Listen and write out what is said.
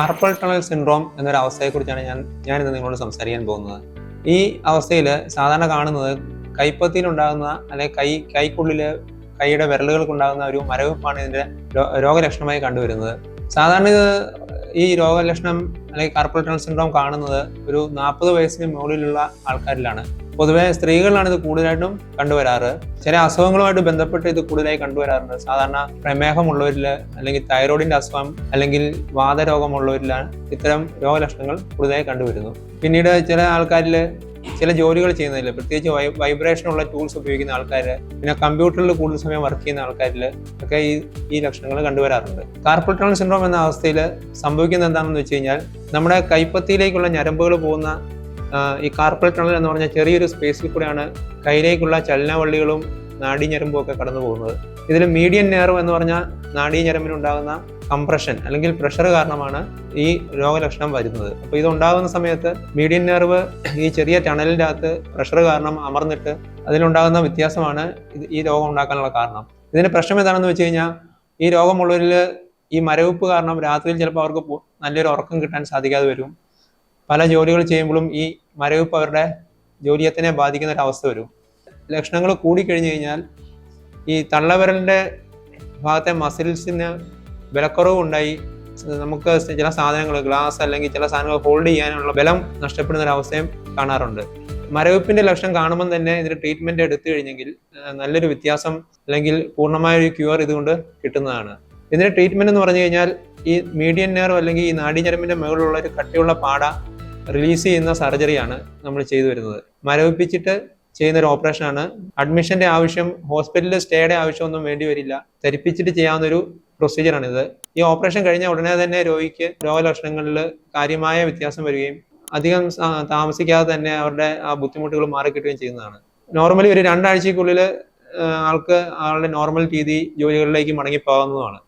Carpal tunnel syndrome എന്നൊരു അവസ്ഥയെക്കുറിച്ചാണ് ഞാൻ ഞാൻ ഇന്ന് നിങ്ങളോട് സംസാരിക്കാൻ പോകുന്നത്. ഈ അവസ്ഥയിൽ സാധാരണ കാണുന്നത് കൈപ്പത്തിയിലുണ്ടാകുന്ന അല്ലെങ്കിൽ കൈ കൈക്കുള്ളിൽ കൈയുടെ വിരലുകൾക്കുണ്ടാകുന്ന ഒരു മരവിപ്പാണ് ഇതിന്റെ രോഗലക്ഷണമായി കണ്ടുവരുന്നത്. സാധാരണ ഈ രോഗലക്ഷണം അല്ലെങ്കിൽ കാർപ്പൽ ടണൽ സിൻഡ്രോം കാണുന്നത് ഒരു നാൽപ്പത് വയസ്സിന് മുകളിലുള്ള ആൾക്കാരിലാണ്. പൊതുവെ സ്ത്രീകളിലാണ് ഇത് കൂടുതലായിട്ടും കണ്ടുവരാറ്. ചില അസുഖങ്ങളുമായിട്ട് ബന്ധപ്പെട്ട് ഇത് കൂടുതലായി കണ്ടുവരാറുണ്ട്. സാധാരണ പ്രമേഹമുള്ളവരിൽ അല്ലെങ്കിൽ തൈറോയിഡിന്റെ അസുഖം അല്ലെങ്കിൽ വാതരോഗമുള്ളവരിലാണ് ഇത്തരം രോഗലക്ഷണങ്ങൾ കൂടുതലായി കണ്ടുവരുന്നു. പിന്നീട് ചില ആൾക്കാരിൽ ചില ജോലികൾ ചെയ്യുന്നതിൽ പ്രത്യേകിച്ച് വൈബ്രേഷൻ ഉള്ള ടൂൾസ് ഉപയോഗിക്കുന്ന ആൾക്കാർ പിന്നെ കമ്പ്യൂട്ടറിൽ കൂടുതൽ സമയം വർക്ക് ചെയ്യുന്ന ആൾക്കാരിൽ ഒക്കെ ഈ ഈ ലക്ഷണങ്ങൾ കണ്ടുവരാറുണ്ട്. കാർപ്പൽ ടണൽ സിൻഡ്രോം എന്ന അവസ്ഥയിൽ സംഭവിക്കുന്നത് എന്താണെന്ന് വെച്ച് കഴിഞ്ഞാൽ നമ്മുടെ കൈപ്പത്തിയിലേക്കുള്ള ഞരമ്പുകൾ പോകുന്ന ഈ കാർപ്പൽ ടണൽ എന്ന് പറഞ്ഞ ചെറിയൊരു സ്പേസിൽ കൂടെയാണ് കയ്യിലേക്കുള്ള ചലനവള്ളികളും നാഡീഞ്ഞരമ്പും ഒക്കെ കടന്നു പോകുന്നത്. ഇതിൽ മീഡിയൻ നെയർവ് എന്ന് പറഞ്ഞാൽ നാഡീഞ്ഞരമ്പിനുണ്ടാകുന്ന കംപ്രഷൻ അല്ലെങ്കിൽ പ്രഷർ കാരണമാണ് ഈ രോഗലക്ഷണം വരുന്നത്. അപ്പോൾ ഇത് ഉണ്ടാകുന്ന സമയത്ത് മീഡിയൻ നെർവ് ഈ ചെറിയ ടണലിന്റെ അകത്ത് പ്രഷർ കാരണം അമർന്നിട്ട് അതിലുണ്ടാകുന്ന വ്യത്യാസമാണ് ഈ രോഗം ഉണ്ടാക്കാനുള്ള കാരണം. ഇതിന്റെ പ്രശ്നം എന്താണെന്ന് വെച്ച് കഴിഞ്ഞാൽ ഈ രോഗമുള്ളവരിൽ ഈ മരവിപ്പ് കാരണം രാത്രിയിൽ ചിലപ്പോൾ അവർക്ക് നല്ലൊരു ഉറക്കം കിട്ടാൻ സാധിക്കാതെ വരും. പല ജോലികൾ ചെയ്യുമ്പോഴും ഈ മരവിപ്പ് അവരുടെ ജോലിയത്തിനെ ബാധിക്കുന്ന ഒരു അവസ്ഥ വരും. ലക്ഷണങ്ങൾ കൂടിക്കഴിഞ്ഞു കഴിഞ്ഞാൽ ഈ തള്ളവിരലിന്റെ ഭാഗത്തെ മസിൽസിന് ഉണ്ടായി നമുക്ക് ചില സാധനങ്ങൾ ഗ്ലാസ് അല്ലെങ്കിൽ ചില സാധനങ്ങൾ ഹോൾഡ് ചെയ്യാനുള്ള ബലം നഷ്ടപ്പെടുന്ന ഒരു അവസ്ഥയും കാണാറുണ്ട്. മരവിപ്പിന്റെ ലക്ഷണം കാണുമ്പോൾ തന്നെ ഇതിന് ട്രീറ്റ്മെന്റ് എടുത്തു കഴിഞ്ഞെങ്കിൽ നല്ലൊരു വ്യത്യാസം അല്ലെങ്കിൽ പൂർണമായ ഒരു ക്യൂർ ഇതുകൊണ്ട് കിട്ടുന്നതാണ്. ഇതിന്റെ ട്രീറ്റ്മെന്റ് എന്ന് പറഞ്ഞു കഴിഞ്ഞാൽ ഈ മീഡിയൻ നെയർ അല്ലെങ്കിൽ ഈ നാടിഞ്ഞരമ്പിന്റെ മുകളിലുള്ള ഒരു കട്ടിയുള്ള പാട റിലീസ് ചെയ്യുന്ന സർജറിയാണ് നമ്മൾ ചെയ്തു വരുന്നത്. മരവിപ്പിച്ചിട്ട് ചെയ്യുന്ന ഒരു ഓപ്പറേഷനാണ് അഡ്മിഷന്റെ ആവശ്യം ഹോസ്പിറ്റലിൽ സ്റ്റേയുടെ ആവശ്യമൊന്നും വേണ്ടി വരില്ല. ധരിപ്പിച്ചിട്ട് ചെയ്യാവുന്ന ഒരു പ്രൊസീജിയറാണിത് ഈ ഓപ്പറേഷൻ കഴിഞ്ഞ ഉടനെ തന്നെ രോഗിക്ക് രോഗലക്ഷണങ്ങളിൽ കാര്യമായ വ്യത്യാസം വരികയും അധികം താമസിക്കാതെ തന്നെ അവരുടെ ആ ബുദ്ധിമുട്ടുകൾ മാറിക്കിട്ടുകയും ചെയ്യുന്നതാണ്. നോർമലി ഒരു രണ്ടാഴ്ചക്കുള്ളിൽ ആൾക്ക് ആളുടെ നോർമൽ രീതി ജോലികളിലേക്ക് മടങ്ങിപ്പോകാവുന്നതാണ്